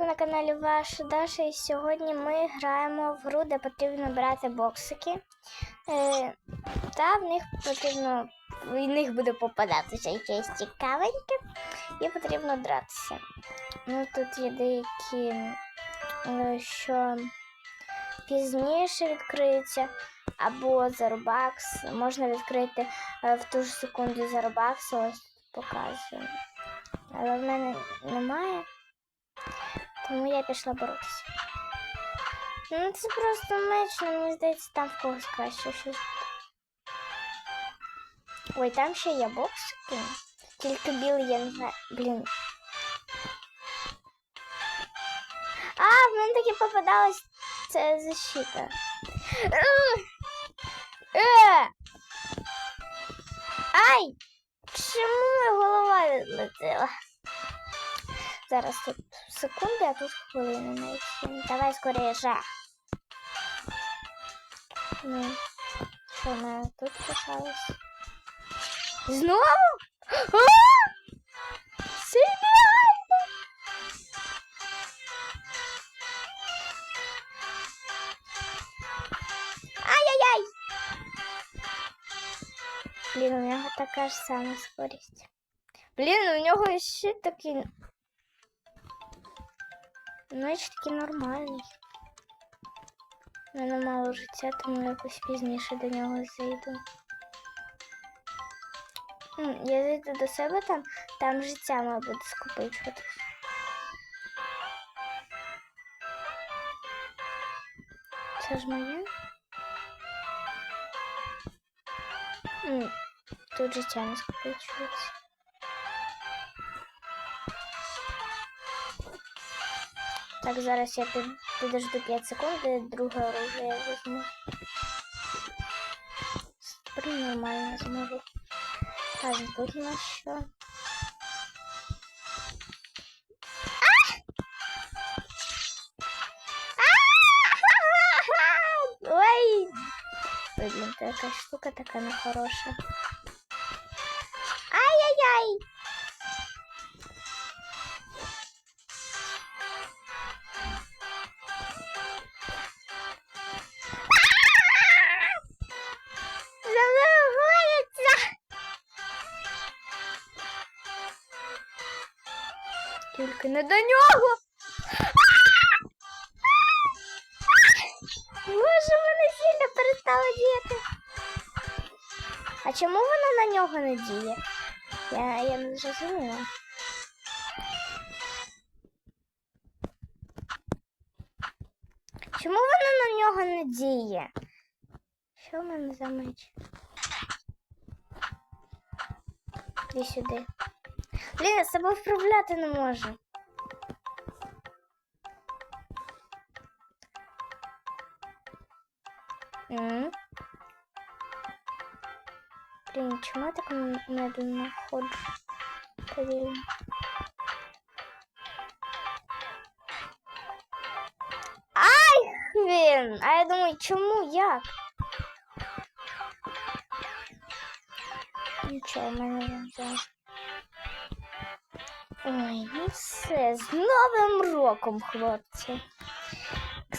ви на каналі Ваша Даша, і сьогодні ми граємо в гру, де потрібно брати боксики. Е, та в них потрібно в них буде попадатися якесь цікавеньке, і потрібно дратися. Ну, тут є деякі, е, що пізніше відкриються, або за Robux. Можна відкрити е, в ту ж секунду за Robux, ось показую. Але в мене немає. Тому я пішла боротися. Ну, це просто меч, але мені здається, там в когось краще щось. Ой, там ще є боксики. Тільки білий я не знаю. Блін. А, в мене таки попадалась ця защита. Е! Ай! Чому голова відлетіла? Зараз тут секунди, а тут хвилини навіть. Давай скоріше. Ну, що в тут писалось? Знову? Це нереально! Ай-яй-яй! Блін, у нього така ж сама скорість. Блін, у нього ще такий. Значить такий нормальний. У мене мало життя, тому якось пізніше до нього зайду. М, Я зайду до себе там, там життя має буде скопичуватись. Це ж моє? М, Тут життя не скопичується. Так, зараз я під, підожду 5 секунд і друге оружие я візьму. Тепер нормально зможу. Так, тут у нас що? А! Ой! Ой, блін, то якась штука така нехороша. Ай-яй-яй! Не до нього! Боже, мене сильно перестало діяти. А чому вона на нього не діє? Я, я не зрозуміла. Чому вона на нього не діє? Що в мене за меч? Іди сюди. Блін, я себе вправляти не можу. М. Блін, чому я так медленно ходжу? Повільно. Ай, він! А я думаю, чому як? Нічого, в мене він взяв. Ой, ну все, з Новим роком, хлопці.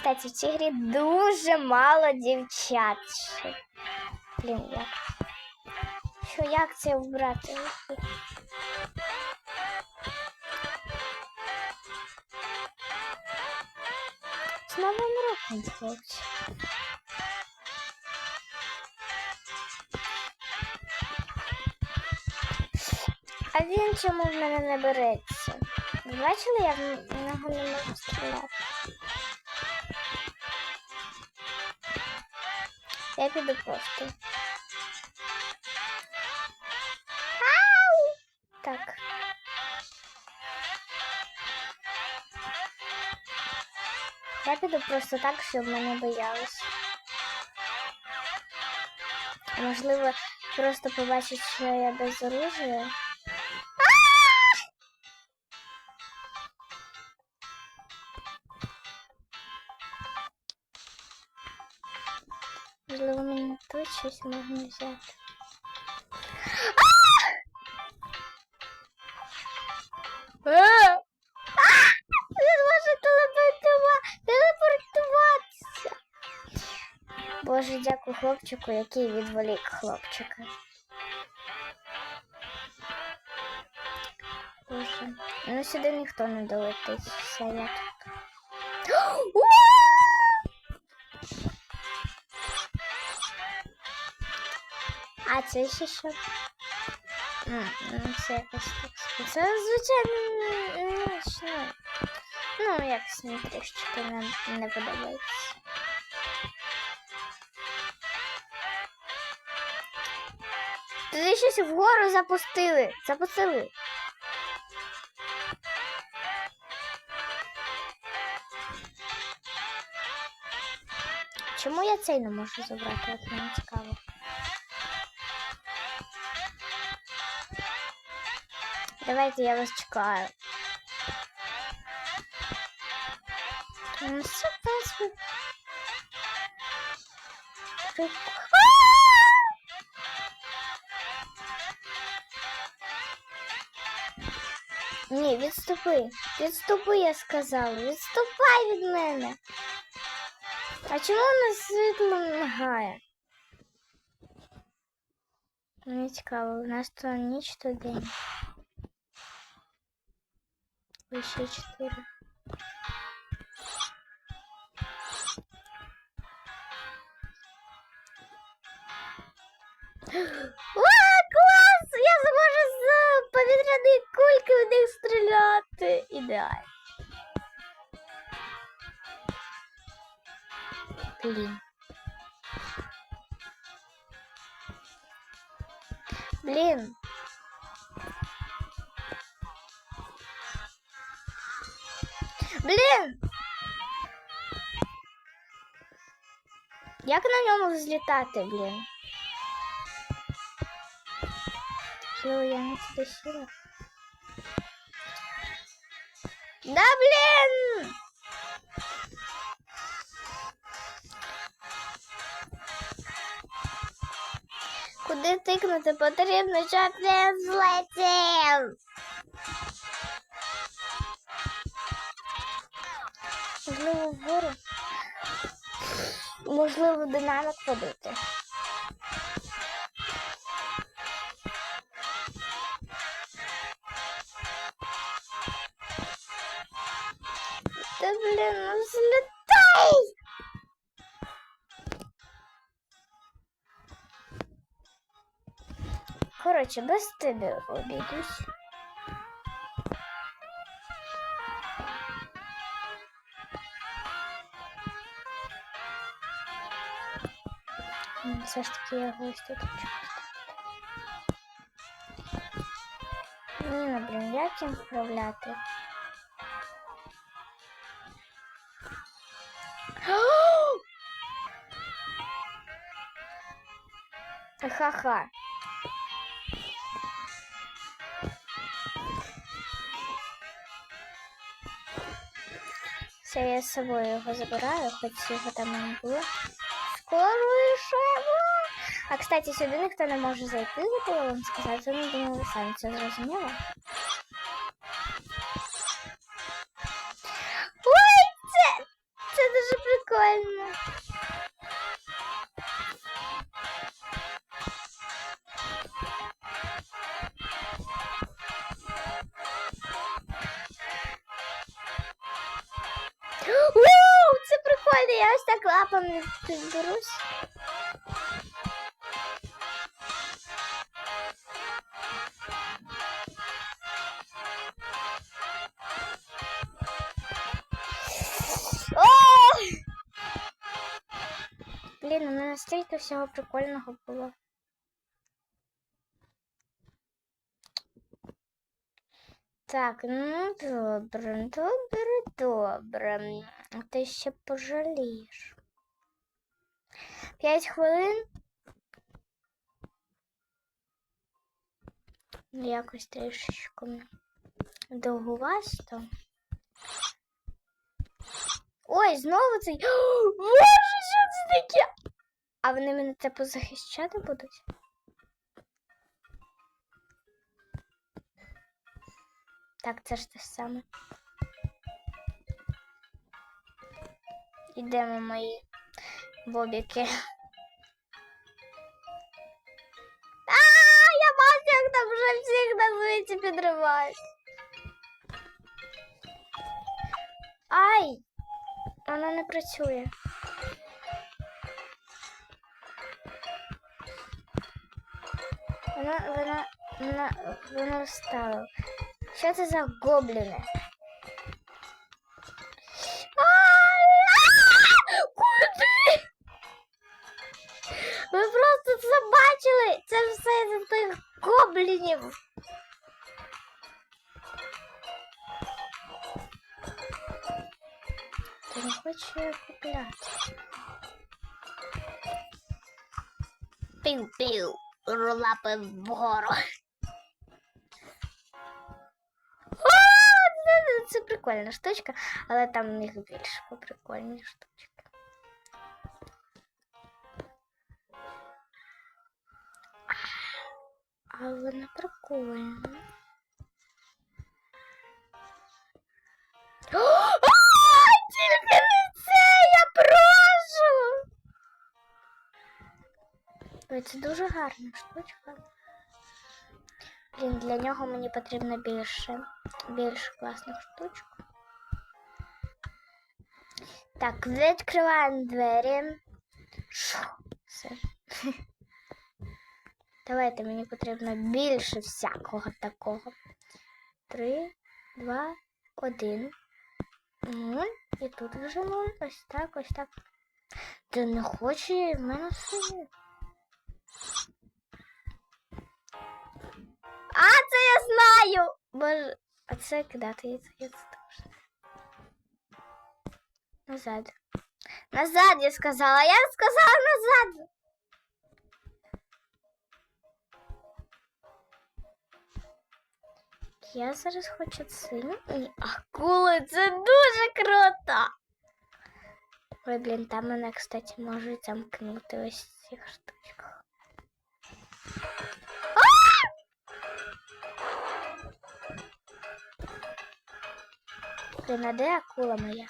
Кстати, в цій грі дуже мало дівчат. Блін, як? Що, як це вбрати? З Новим роком, хлопці. А він чому в мене не береться? Ви Бачили, я в нього не можу стріляти. Я піду просто. Ау! Так. Я піду просто так, щоб мене боялись. Можливо, просто побачить, що я без оружия. Можливо, мені тут щось можна взяти. Він може телепортуватися. Боже, дякую хлопчику, який відволік хлопчика. Боже. Ну сюди ніхто не долетить. Все я тут. А це ще що? М, ну, Це якось так. Це звичайно нічно. Ну, якось мені трішечки не, не подобається. Туди щось вгору запустили. Запустили. Чому я цей не можу забрати? От мені цікаво. Давайте я вас чекаю. Ну, все, в відступи. Відступи, я сказала. Відступай від мене. А чому у нас світло мигає? Мені цікаво, у нас то ніч, то день. Ой, ще чотири. О, клас! Я зможу з повітряної кульки в них стріляти. Ідеально. Блін. Блін. Блін. Як на ньому взлітати, блін? Можливо, я не сюди сіла. Да блін! Куди тикнути потрібно, щоб він злетів? Можливо, вгору. Можливо, динамик подати. Та блін, ну злітай! Коротше, без тебе обійдусь. Все ж таки я ось тут хочу. Ну, блін, як їм вправляти? Ха-ха. Все, я з собою його забираю, хоч його там і не було. Скоріше! А, кстати, сюди ніхто не може зайти, забула вам сказати, ну, думаю, ви самі це зрозуміли. Ой, це, це дуже прикольно. Ууу, це прикольно, я ось так лапами підберусь. Стільки всього прикольного було. Так, ну добре, добре, добре. Ти ще пожалієш. П'ять хвилин. Якось трішечку довгувасто. Ой, знову цей. Боже, що це таке? А вони мене типу захищати будуть? Так, це ж те саме. Йдемо мої бобіки. А, я бачу, як там вже всіх на звідси підривають. Ай! Вона не працює. Вона, вона, вона, вона встала. Що це за гобліни? А, Куди? Ви просто це бачили? Це ж все з тих гоблінів. Ти не хочеш її купляти? Пів-пів, Лапи вгору. А, це- Це прикольна штучка, але там у них більш прикольні штучки. А вона прикольна. А, Тільки не це, я прошу. Це дуже гарна штучка. Блін, для нього мені потрібно більше, більш класних штучок. Так, відкриваємо двері. Все. Давайте мені потрібно більше всякого такого. Три, два, один. Нуль. І тут вже нуль. Ось так, ось так. Ти не хоче в мене все. Знаю! Боже, а це кидати яйця. Назад. Назад я сказала. Я сказала назад. Я зараз хочу синю. Ні, акули, це дуже круто. Ой, блін, там мене, кстати, можуть замкнути ось цих штучках. Блін, де акула моя?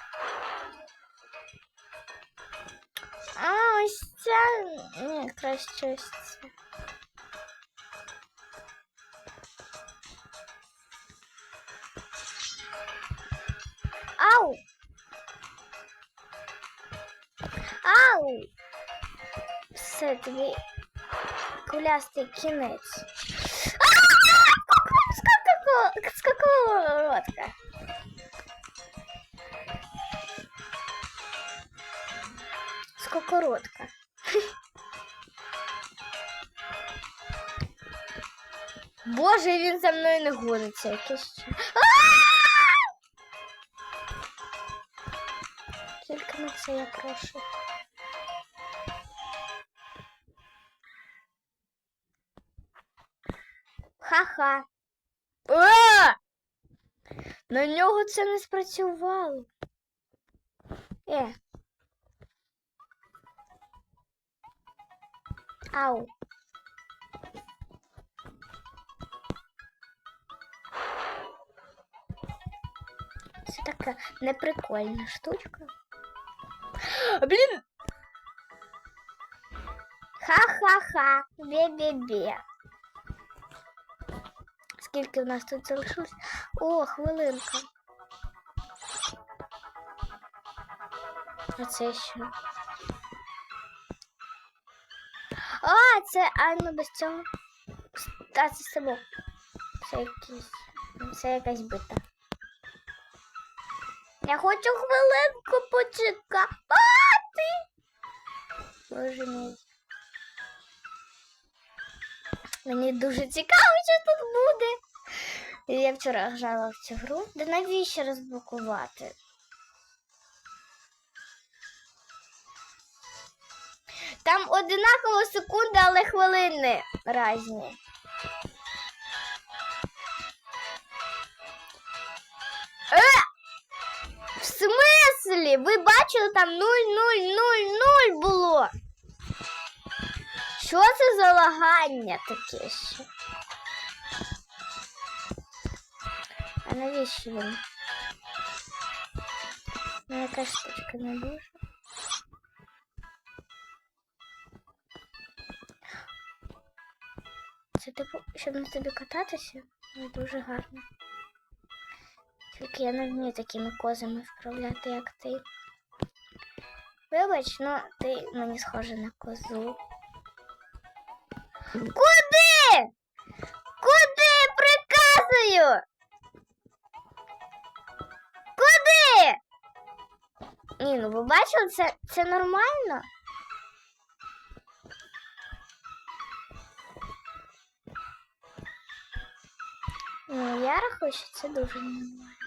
А, ось ця. Ні, краще ось ця. Ау! Ау! Все, тобі кулястий кінець. Боже, він за мною не гониться час. Тільки на це я прошу. Ха-ха. На нього це не спрацювало. Е. Ау. Така неприкольна штучка. Блін. Ха-ха-ха. Бе-бе-бе. Скільки в нас тут залишилось? О, хвилинка. А це що? А, це а ну без цього. А, це само. Це якийсь. Це якась бита. Я хочу хвилинку почекати. Боже мій. Мені дуже цікаво, що тут буде. Я вчора грала в цю гру. Да навіщо розблокувати? Там одинаково секунди, але хвилини різні. Е! В? Ви бачили там 0-0-0-0 було? Що це за лагання таке ще? А навіщо він? Ну, яка штучка не дуже. Це типу, щоб на тобі кататися? Ну, Дуже гарно. Тільки я не вмію такими козами вправляти, як ти. Вибач, ну ти мені схожа на козу. Куди? Куди приказую? Куди? Ні, ну ви бачили, це, це нормально? Ну, я рахую, що це дуже нормально.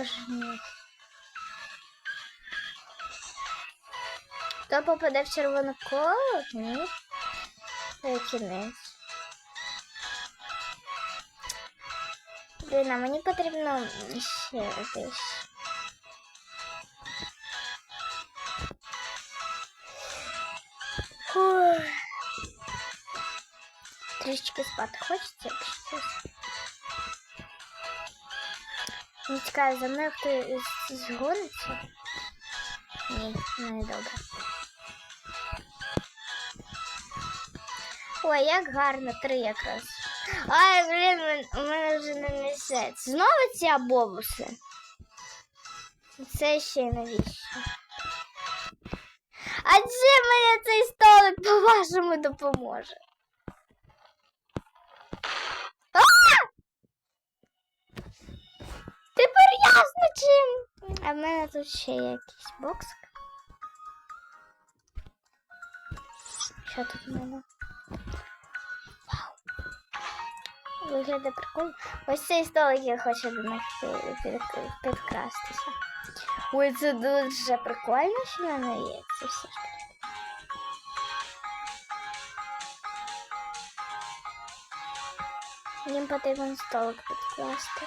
Боже мій. Хто попаде в червоне коло? Ні. Це кінець. Блін, а мені потрібно ще десь. Фух. Трішечки спати хочеться, якщо чесно. Не цікаво, за мною хтось згониться. Ні, не добре. Ой, як гарно, три якраз. Ай, блін, у мене вже не несеться. Знову ці абобуси. Це ще й навіщо? А чим мені цей столик по-вашому допоможе? Ясно чим. А в мене тут ще є якийсь боксик. Що тут в мене? Вау. Виглядає прикольно. Ось цей столик я хочу до них пі- підкрастися. Ой, це дуже прикольно, що в мене є це все. Їм потрібен столик підкласти.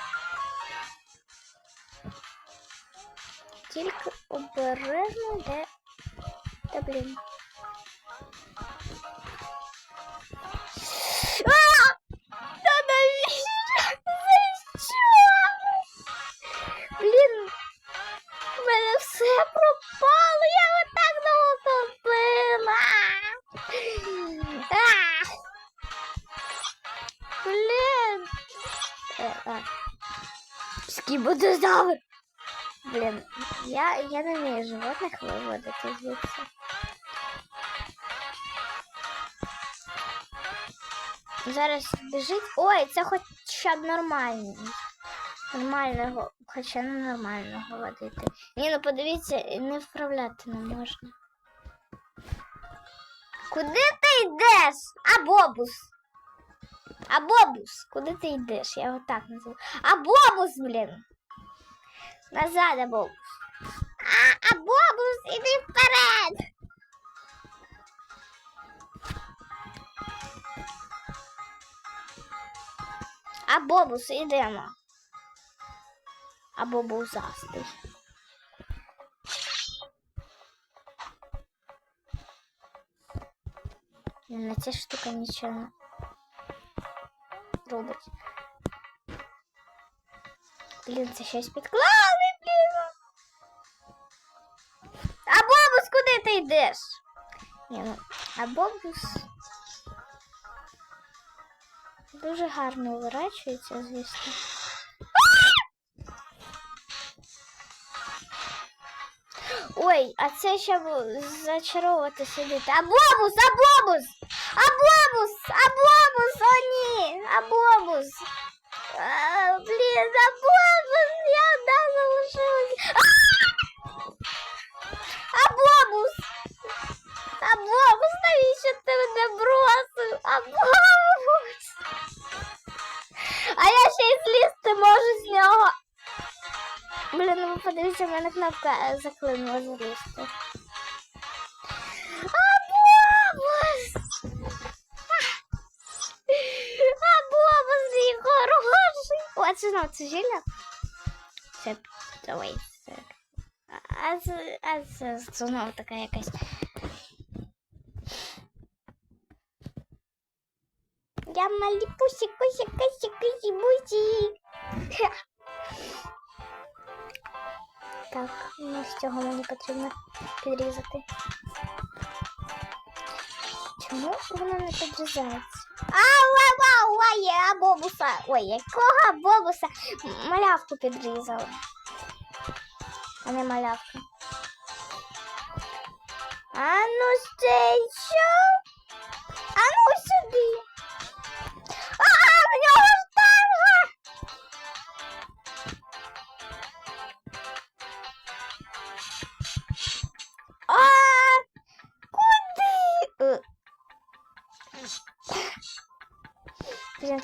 Тільки обережно, де. Та блін. Та навіщо? За? Блін, в мене все пропало, я отак довго купила. А! Блін. Е. Скібодозавр. Блін, я, я не вмію животних виводити звідси. Зараз біжить. Ой, це хоча б нормально. Нормального, хоча не нормального водити. Ні, ну подивіться, не вправляти не можна. Куди ти йдеш? Абобус. Абобус, куди ти йдеш? Я його так називаю. Абобус, блін. Назад, Абобус. А, Абобус, іди вперед. Абобус, ідемо. Абобусастий. На ця штука нічого не робить. Блін, це щось підклали, куди ти йдеш? Ні, ну, а бобус дуже гарно вирачується, звісно. Ой, а це ще б зачаровувати сидіти. Абобус, абобус! Абобус! Абобус! О, ні! Абобус! А, блін, абобус! Я одна залишилась. Абобус, навіщо ти мене бросив? Абобус! А я ще й злізти можу з нього. Блін, ну подивіться, в мене кнопка е, заклинула залізти. Абобус! Абобус, мій хороший! О, це знов це зілля? Це, давай, це. А а це, це така якась. Я малі пусі, кусі, кусі, кусі, бусі. Так, ну з цього мені потрібно підрізати. Чому воно не підрізається? Ау, ау, ау, я бобуса. Ой, якого бобуса? Малявку підрізала. А не малявку. А ну це що?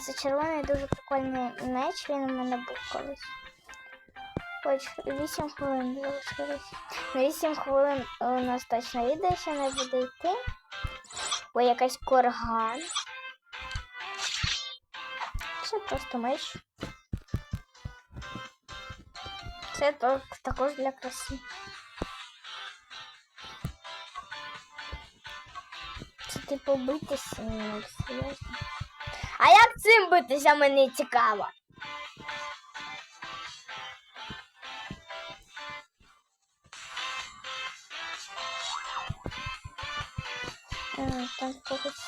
Це червоний дуже прикольний меч, він у мене був колись. Хоч 8 хвилин залишилось. На 8 хвилин у нас точно відео ще не буде йти. Ой, якась корган. Це просто меч. Це також для краси. Це типу битися, серйозно. А як цим битися мені цікаво? Е, Там когось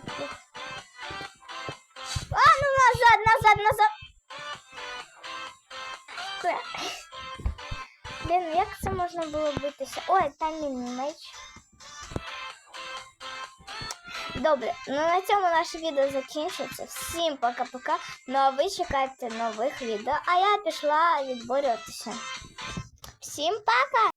був. А, ну назад, назад, назад. Блін, як це можна було битися? Ой, там мій меч. Добре, ну на цьому наше відео закінчується. Всім пока-пока. Ну а ви чекайте нових відео, а я пішла відборюватися. Всім пока!